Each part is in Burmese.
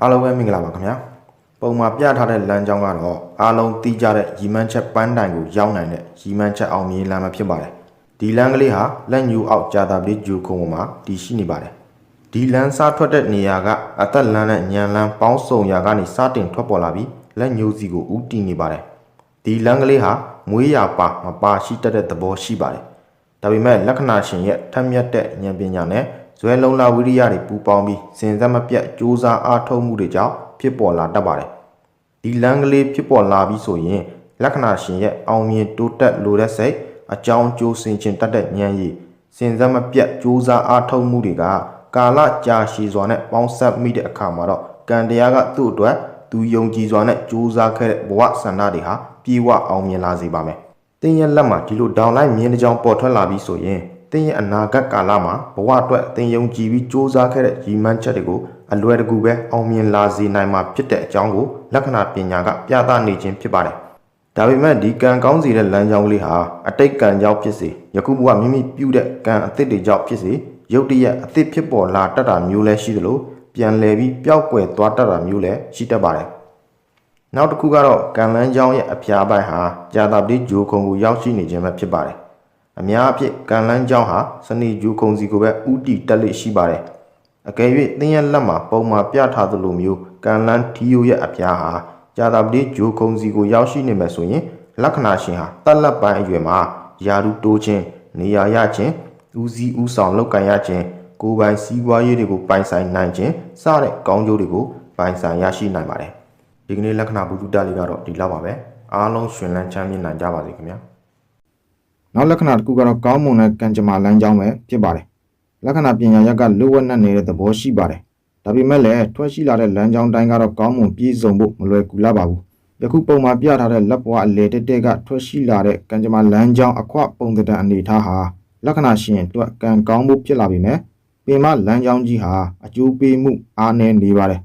အားလုံးပဲမင်္ဂလာပါခင်ဗျာပုံမှာပြထားတဲ့လမ်းကြောင်းကတော့အားလုံးသိကြတဲ့ရီမန်းချက်ပန်းတိုင်ကိုရောက်နိုင်တဲ့ရီမန်းချက်အောင်မြေလမ်းပဲဖြစ်ပါတယ်ဒီလမ်းကလေးဟာလက်ညူအောက်ကြာတာပလေးဂျူခုံပေါ်မှာတည်ရှိနေပါတယ်ဒီလမ်းစားထွက်တဲ့နေရာကအသက်လမ်းနဲ့ညံလမ်းပေါင်းစုံရာကနေစတင်ထွက်ပေါ်လာပြီးလက်ညိုစီကိုဥတီနေပါတယ်ဒီလမ်းကလေးဟာမွေးရပါမပါရှိတတ်တဲ့သဘောရှိပါတယ်ဒါပေမဲ့လက္ခဏာရှင်ရဲ့ထက်မြက်တဲ့ဉာဏ်ပညာနဲ့ ဇွဲလုံးလာဝိရိယတွေပူပေါင်းပြီးစဉ်ဆက်မပြတ်စူးစမ်းအားထုတ်မှုတွေကြောင့်ဖြစ်ပေါ်လာတတ်ပါတယ်။ဒီလမ်းကလေးဖြစ်ပေါ်လာပြီးဆိုရင်လက္ခဏာရှင်ရဲ့အောင်မြင်တိုးတက်လိုတဲ့စိတ်အကြောင်းကျိုးဆင်ခြင်တတ်တဲ့ဉာဏ်ရည်စဉ်ဆက်မပြတ်စူးစမ်းအားထုတ်မှုတွေကကာလကြာရှည်စွာနဲ့ပေါင်းစပ်မိတဲ့အခါမှာတော့ကံတရားကသူ့အတွက်သူယုံကြည်စွာနဲ့စူးစမ်းခဲ့တဲ့ဘဝဆန္ဒတွေဟာပြေဝအောင်မြင်လာစေပါမယ်။တင်းရဲ့လက်မှာဒီလိုဒေါင်လိုက်မြင်းတစ်ကြောင်ပေါ်ထွက်လာပြီးဆိုရင် တင်းရဲ့အနာဂတ်ကာလမှာဘဝအတွက်တင်းယုံကြည်ပြီးစူးစမ်းခဲ့တဲ့ရည်မှန်းချက်တွေကိုအလွယ်တကူပဲအောင်မြင်လာစေနိုင်မှာဖြစ်တဲ့အကြောင်းကိုလက္ခဏာပညာကပြသနေခြင်းဖြစ်ပါတယ်။ဒါပေမဲ့ဒီကံကောင်းစေတဲ့လမ်းကြောင်းကလေးဟာအတိတ်ကံကြောင့်ဖြစ်စေယခုဘဝမိမိပြုတဲ့ကံအသစ်တွေကြောင့်ဖြစ်စေရုတ်တရက်အသစ်ဖြစ်ပေါ်လာတတ်တာမျိုးလည်းရှိသလိုပြန်လည်ပြီးပျောက်ကွယ်သွားတတ်တာမျိုးလည်းရှိတတ်ပါတယ်။နောက်တစ်ခုကတော့ကံလန်းကြောင်းရဲ့အဖျားပိုင်းဟာကြာတာပတိဂျိုခုံကိုရောက်ရှိနေခြင်းပဲဖြစ်ပါတယ်။ အများအဖြစ်ကံလန်းကြောင်းဟာစနေဂျိုခုံစီကိုပဲဥတီတက်လိရှိပါတယ်။အကယ်၍သင်ရဲ့လက်မှာပုံမှာပြထားသလိုမျိုးကံလန်းထီယိုရဲ့အဖျားဟာကြာတာပတိဂျိုခုံစီကိုရောက်ရှိနေမယ်ဆိုရင်လက္ခဏာရှင်ဟာတက်လက်ပိုင်းအရွယ်မှာယာရုတိုးခြင်းနေရာရခြင်းဦးစီးဦးဆောင်လောက်ကန်ရခြင်းကိုယ်ပိုင်စီးပွားရေးတွေကိုပိုင်ဆိုင်နိုင်ခြင်းစတဲ့ကောင်းကျိုးတွေကိုပိုင်ဆိုင်ရရှိနိုင်ပါတယ်ဒီကနေ့လက္ခဏာဘုဒ္ဓတလေးကတော့ဒီလောက်ပါပဲအားလုံးရှင်လန်းချမ်းမြေ့နိုင်ကြပါစေခင်ဗျာ နောက်လက္ခဏာတစ်ခုကတော့ကောင်းမွန်တဲ့ကံကြမ္မာလမ်းကြောင်းပဲဖြစ်ပါတယ်လက္ခဏာပညာရက်ကလွတ်ဝက်နဲ့နေတဲ့သဘောရှိပါတယ်ဒါပေမဲ့လည်းထွက်ရှိလာတဲ့လမ်းကြောင်းတိုင်းကတော့ကောင်းမွန်ပြည့်စုံဖို့မလွယ်ကူလာပါဘူးယခုပုံမှာပြထားတဲ့လက်ပွားအလေတက်တက်ကထွက်ရှိလာတဲ့ကံကြမ္မာလမ်းကြောင်းအခွပုံသဏ္ဍာန်အနေထားဟာလက္ခဏာရှင်အတွက်ကံကောင်းမှုဖြစ်လာပြီမဲ့ပင်မလမ်းကြောင်းကြီးဟာအကျိုးပေးမှုအားနည်းနေပါတယ်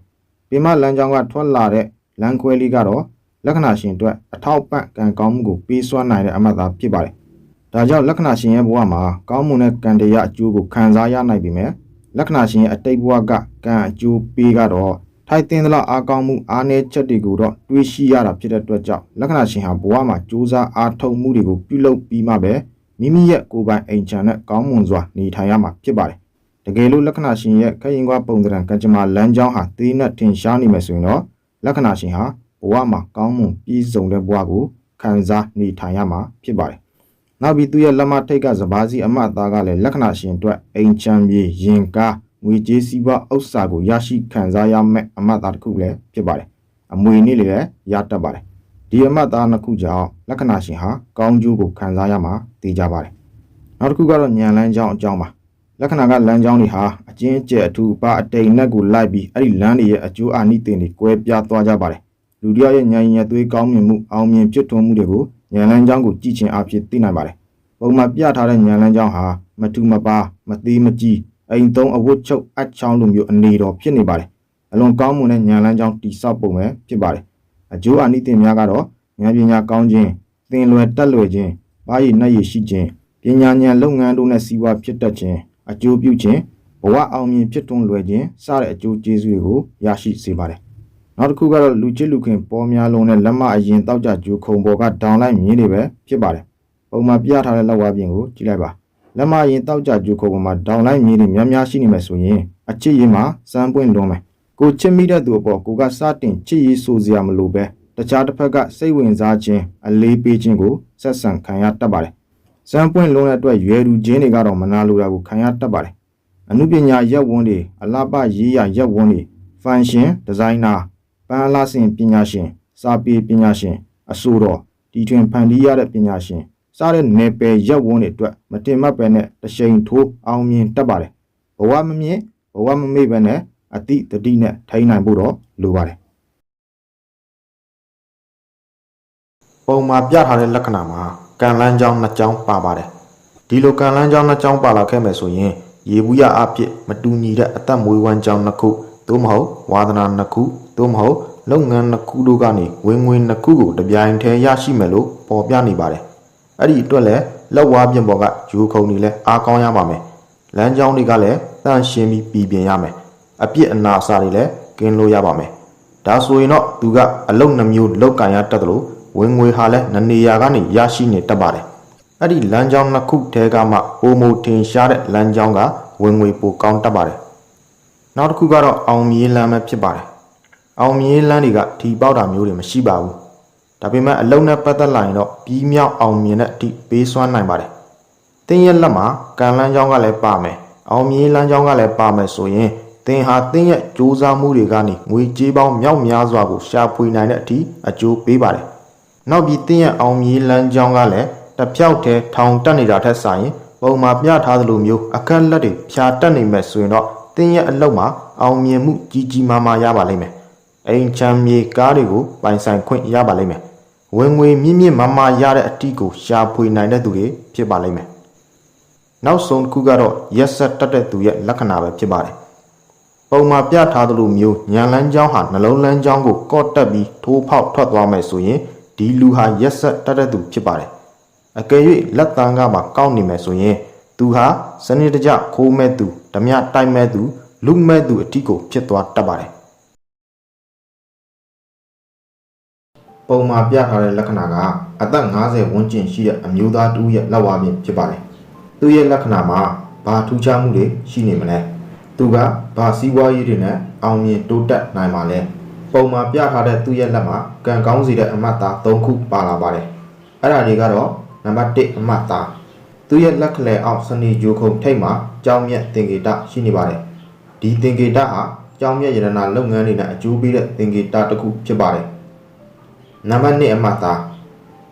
ပင်မလမ်းကြောင်းကထွက်လာတဲ့လမ်းခွဲလေးကတော့လက္ခဏာရှင်အတွက်အထောက်ပံ့ကံကောင်းမှုကိုပေးစွမ်းနိုင်တဲ့အမှတ်အသားဖြစ်ပါတယ် ဒါကြောင့်လက္ခဏာရှင်ရဲ့ဘဝမှာကောင်းမွန်တဲ့ကံတရားအကျိုးကိုခံစားရနိုင်ပြီမဲ့လက္ခဏာရှင်ရဲ့အတိတ်ဘဝကကံအကျိုးပေးကတော့ထိုက်တင်သလောက်အားကောင်းမှုအားနည်းချက်တွေကိုတော့တွေးရှိရတာဖြစ်တဲ့အတွက်ကြောင့်လက္ခဏာရှင်ဟာဘဝမှာကြိုးစားအားထုတ်မှုတွေကိုပြုလုပ်ပြီးမှပဲမိမိရဲ့ကိုယ်ပိုင်အိမ်ချမ်းနဲ့ကောင်းမွန်စွာနေထိုင်ရမှာဖြစ်ပါတယ်တကယ်လို့လက္ခဏာရှင်ရဲ့ခရင်ကွာပုံသဏ္ဍာန်ကံကြမ္မာလမ်းကြောင်းဟာသေးနဲ့ထင်ရှားနေမယ်ဆိုရင်တော့လက္ခဏာရှင်ဟာဘဝမှာကောင်းမွန်ပြည့်စုံတဲ့ဘဝကိုခံစားနေထိုင်ရမှာဖြစ်ပါတယ် နောက်ပြီးသူရဲ့လက်မထိတ်ကစပါးစီအမတ်သားကလည်းလက္ခဏာရှင်အတွက်အိမ်ချမ်းပြေရင်ကားငွေကြေးစည်းပွားဥစ္စာကိုရရှိခံစားရမယ့်အမတ်သားတစ်ခုလည်းဖြစ်ပါတယ်အမွေနေ့လေးလည်းရတတ်ပါတယ်ဒီအမတ်သားနှစ်ခုကြောင့်လက္ခဏာရှင်ဟာကောင်းကျိုးကိုခံစားရမှာသိကြပါတယ်နောက်တစ်ခုကတော့ညံလန်းချောင်းအကြောင်းပါလက္ခဏာကလမ်းကြောင်းတွေဟာအချင်းအကျက်အထူပါအတိမ်နက်ကိုလိုက်ပြီးအဲ့ဒီလမ်းတွေရဲ့အကျိုးအာနိသင်တွေကွဲပြားသွားကြပါတယ်လူတယောက်ရဲ့ဉာဏ်ရည်ရသွေးကောင်းမြင်မှုအောင်မြင်ဖြစ်ထွန်းမှုတွေကို ဉာဏ်လန်းချောင်းကိုကြည့်ခြင်းအဖြစ်သိနိုင်ပါတယ်ပုံမှန်ပြထားတဲ့ညံလန်းကြောင်းဟာမထူမပါမသေးမကြီးအိမ်သုံးအဝတ်ချုပ်အချောင်းလိုမျိုးအနေတော်ဖြစ်နေပါတယ်အလွန်ကောင်းမွန်တဲ့ညံလန်းကြောင်းတိဆောက်ပုံပဲဖြစ်ပါတယ်အကျိုးအာနိသင်များကတော့ဉာဏ်ပညာကောင်းခြင်းသင်လွယ်တက်လွယ်ခြင်းဘာရည်နှက်ရည်ရှိခြင်းပညာဉာဏ်လုပ်ငန်းတို့နဲ့စီးပွားဖြစ်တတ်ခြင်းအကျိုးပြုခြင်းဘဝအောင်မြင်ဖြစ်ထွန်းလွယ်ခြင်းစတဲ့အကျိုးကျေးဇူးတွေကိုရရှိစေပါတယ် နောက်တစ်ခုကတော့လူချစ်လူခင်ပေါ်များလုံးနဲ့လက်မအရင်တောက်ကြဂျူခုံပေါ်ကဒေါင်လိုက်မြင်းတွေပဲဖြစ်ပါတယ်ပုံမှန်ပြထားတဲ့လက်ဝါးပြင်ကိုကြည့်လိုက်ပါလက်မရင်တောက်ကြကြိုခုပေါ်မှာဒေါင်လိုက်မြေတွေများများရှိနေမယ်ဆိုရင်အချစ်ရင်မှာစမ်းပွင့်လွန်မယ်ကိုချစ်မိတဲ့သူအပေါ်ကိုကစတင်ချစ်ရေးဆိုစရာမလိုပဲတခြားတစ်ဖက်ကစိတ်ဝင်စားခြင်းအလေးပေးခြင်းကိုဆက်ဆံခံရတတ်ပါတယ်စမ်းပွင့်လွန်တဲ့အတွက်ရွယ်လူချင်းတွေကတော့မနာလိုတာကိုခံရတတ်ပါတယ်အမှုပညာရက်ဝန်းတွေအလားပရေးရရက်ဝန်းတွေဖန်ရှင်ဒီဇိုင်နာ ပန်းလာဆင်ပညာရှင်စာပေပညာရှင်အဆိုတော်တီထွင်ဖန်တီးရတဲ့ပညာရှင်စားတဲ့နယ်ပယ်ရက်ဝန်းတွေအတွက်မတင်မတ်ပဲနဲ့တရှိန်ထိုးအောင်မြင်တတ်ပါတယ်ဘဝမမြင့်ဘဝမမေ့ပဲနဲ့အတိတတိနဲ့ထိုင်နိုင်ဖို့တော့လိုပါတယ်ပုံမှာပြထားတဲ့လက္ခဏာမှာကံလန်းကြောင်းနှစ်ကြောင်းပါပါတယ်ဒီလိုကံလန်းကြောင်းနှစ်ကြောင်းပါလာခဲ့မယ်ဆိုရင်ရေဘူးရအဖြစ်မတူညီတဲ့အသက်မွေးဝမ်းကြောင်းနှစ်ခု သို့မဟုတ်ဝါသနာနှစ်ခုသို့မဟုတ်လုပ်ငန်းနှစ်ခုတို့ကနေဝင်ငွေနှစ်ခုကိုတပြိုင်တည်းရရှိမယ်လို့ပေါ်ပြနေပါတယ်အဲ့ဒီအတွက်လည်းလက်ဝါးပြင်ပေါ်ကယူခုံတွေလည်းအားကောင်းရပါမယ်လမ်းကြောင်းတွေကလည်းတန့်ရှင်းပြီးပြည်ပြင်ရမယ်အပြစ်အနာအစာတွေလည်းကင်းလို့ရပါမယ်ဒါဆိုရင်တော့သူကအလုံနှမျိုးလောက်ကန်ရတတ်တယ်လို့ဝင်ငွေဟာလည်းနနေရာကနေရရှိနေတတ်ပါတယ်အဲ့ဒီလမ်းကြောင်းနှစ်ခုထဲကမှပုံမထင်ရှားတဲ့လမ်းကြောင်းကဝင်ငွေပိုကောင်းတတ်ပါတယ် နောက်တစ်ခုကတော့အောင်မြေးလမ်းပဲဖြစ်ပါတယ်အောင်မြေးလမ်းတွေကထီပေါက်တာမျိုးတွေမရှိပါဘူးဒါပေမဲ့အလုံနဲ့ပတ်သက်လာရင်တော့ပြီးမြောက်အောင်မြင်တဲ့အထိပေးစွမ်းနိုင်ပါတယ်တင်းရဲ့လက်မှာကန်လန်းချောင်းကလည်းပါမယ်။အောင်မြေးလန်းချောင်းကလည်းပါမယ်ဆိုရင်တင်းဟာတင်းရဲ့စူးစမ်းမှုတွေကနေငွေကြေးပေါင်းမြောက်များစွာကိုရှာဖွေနိုင်တဲ့အထိအကျိုးပေးပါတယ်။နောက်ပြီးတင်းရဲ့အောင်မြေးလန်းချောင်းကလည်းတစ်ဖြောက်တည်းထောင်တက်နေတာထက်စာရင်ပုံမှာပြထားသလိုမျိုးအခက်လက်တွေဖြာတက်နေမယ်ဆိုရင်တော့ တင်းရဲ့အလုပ်မှာအောင်မြင်မှုကြီးကြီးမားမားရပါလိမ့်မယ်။အိမ်ချမ်းမြေကားတွေကိုပိုင်ဆိုင်ခွင့်ရပါလိမ့်မယ်။ဝင်ငွေမြင့်မြင့်မားမားရတဲ့အထိကိုရှာဖွေနိုင်တဲ့သူတွေဖြစ်ပါလိမ့်မယ်။နောက်ဆုံးတစ်ခုကတော့ရက်ဆက်တက်တဲ့သူရဲ့လက္ခဏာပဲဖြစ်ပါတယ်။ပုံမှာပြထားသလိုမျိုးညံလန်းချောင်းဟာနှလုံးလန်းချောင်းကိုကော့တက်ပြီးထိုးဖောက်ထွက်သွားမယ်ဆိုရင်ဒီလူဟာရက်ဆက်တက်တဲ့သူဖြစ်ပါတယ်။အကယ်၍လက်တန်းကမှကောက်နေမယ်ဆိုရင် သူဟာစနစ်တကျခိုးမဲ့သူဓမြတိုက်မဲ့သူလူမဲ့သူအထိကိုဖြစ်သွားတတ်ပါတယ်။ပုံမှာပြထားတဲ့လက္ခဏာကအသက်50ဝန်းကျင်ရှိတဲ့အမျိုးသားတူရဲ့လက်ဝါးပြင်ဖြစ်ပါတယ်။သူ့ရဲ့လက္ခဏာမှာဘာထူးခြားမှုတွေရှိနေမလဲသူကဘာစီးပွားရေးတွေနဲ့အောင်မြင်တိုးတက်နိုင်မှာလဲပုံမှာပြထားတဲ့သူ့ရဲ့လက်မှာကံကောင်းစီတဲ့အမှတ်သား၃ခုပါလာပါတယ်အဲ့ဒါတွေကတော့နံပါတ်1အမှတ်သား သူ့ရဲ့လက်ခလဲအောက်စနေဂျိုခုံထိတ်မှာကြောင်းမြတ်သင်္ကေတရှိနေပါတယ်ဒီသင်္ကေတဟာကြောင်းမြတ်ရတနာလုပ်ငန်းတွေနဲ့အကျိုးပေးတဲ့သင်္ကေတတစ်ခုဖြစ်ပါတယ်နံပါတ်2အမှတ်သား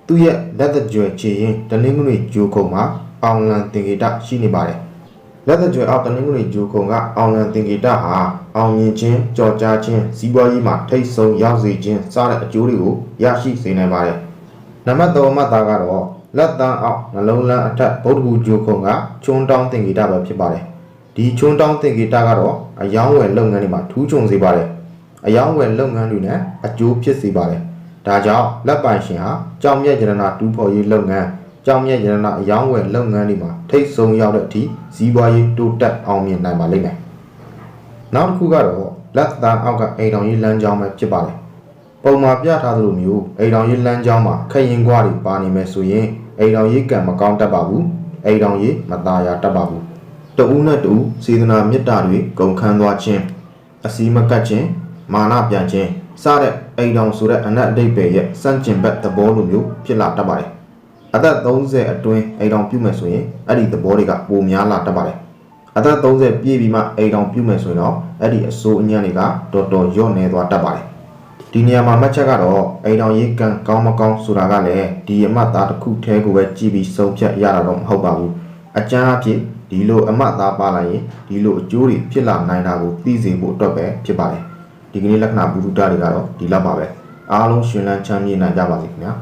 သူ့ရဲ့လက်သက်ကြွယ်ခြေရင်တနင်္ဂနွေဂျိုခုံမှာအောင်လံသင်္ကေတရှိနေပါတယ်။လက်သက်ကြွယ်အောက်တနင်္ဂနွေဂျိုခုံကအောင်လံသင်္ကေတဟာအောင်မြင်ခြင်းကြော်ကြားခြင်းစီးပွားရေးမှာထိတ်ဆုံးရောက်စေခြင်းစတဲ့အကျိုးတွေကိုရရှိစေနိုင်ပါတယ်။နံပါတ်3အမှတ်သားကတော့ လက်တန်းအောက်နှလုံးလန်းအထက်ဗုဒ္ဓဂူဂျိုခုံကချွန်းတောင်းသင်္ကေတပဲဖြစ်ပါတယ်။ဒီချွန်းတောင်းသင်္ကေတကတော့အယောင်းဝယ်လုပ်ငန်းတွေမှာထူးချွန်စေပါတယ်။အယောင်းဝယ်လုပ်ငန်းတွေနဲ့အကျိုးဖြစ်စေပါတယ်။ဒါကြောင့်လက်ပိုင်ရှင်ဟာကြောင်မြတ်ရတနာတူးဖော်ရေးလုပ်ငန်းကြောင်မြတ်ရတနာအယောင်းဝယ်လုပ်ငန်းတွေမှာထိတ်ဆုံးရောက်တဲ့အထိဇီးပွားရေးတိုးတက်အောင်မြင်နိုင်ပါလိမ့်မယ်။နောက်တစ်ခုကတော့လက်သားအောက်ကအိမ်တော်ရေးလမ်းကြောင်းပဲဖြစ်ပါတယ်။ပုံမှာပြထားသလိုမျိုးအိမ်တော်ရေးလမ်းကြောင်းမှာခရင်ကွာတွေပါနေမယ်ဆိုရင် အိမ်တော်ရေးကံမကောင်းတတ်ပါဘူး။အိမ်တော်ရေးမตาရတတ်ပါဘူး။တဦးနဲ့တဦးစေတနာမေတ္တာတွေကုန်ခန်းသွားခြင်းအစည်းမကတ်ခြင်းမာနပြန်ခြင်းစတဲ့အိမ်တော်ဆိုတဲ့အနက်အတိတ်ပဲရဲ့စန့်ကျင်ဘက်သဘောလိုမျိုးဖြစ်လာတတ်ပါတယ်။အသက်30အတွင်းအိမ်တော်ပြုမယ်ဆိုရင်အဲ့ဒီသဘောတွေကပိုများလာတတ်ပါတယ်။အသက်30ပြည့်ပြီးမှအိမ်တော်ပြုမယ်ဆိုရင်တော့အဲ့ဒီအဆိုးအညံ့တွေကတော်တော်ညော့နေသွားတတ်ပါတယ်။ ဒီနေရာမှာမှတ်ချက်ကတော့အိမ်တော်ရေးကံကောင်းမကောင်းဆိုတာကလည်းဒီအမတ်သားတစ်ခုတည်းကိုပဲကြည့်ပြီးဆုံးဖြတ်ရတာတော့မဟုတ်ပါဘူး။အကျမ်းအဖြစ်ဒီလိုအမတ်သားပါလာရင်ဒီလိုအကျိုးတွေဖြစ်လာနိုင်တာကိုသိစေဖို့အတွက်ပဲဖြစ်ပါတယ်။ဒီကနေ့လက္ခဏာဘုဒ္ဓတွေကတော့ဒီလောက်ပါပဲအားလုံးရှင်လန်းချမ်းမြေ့နိုင်ကြပါစေခင်ဗျာ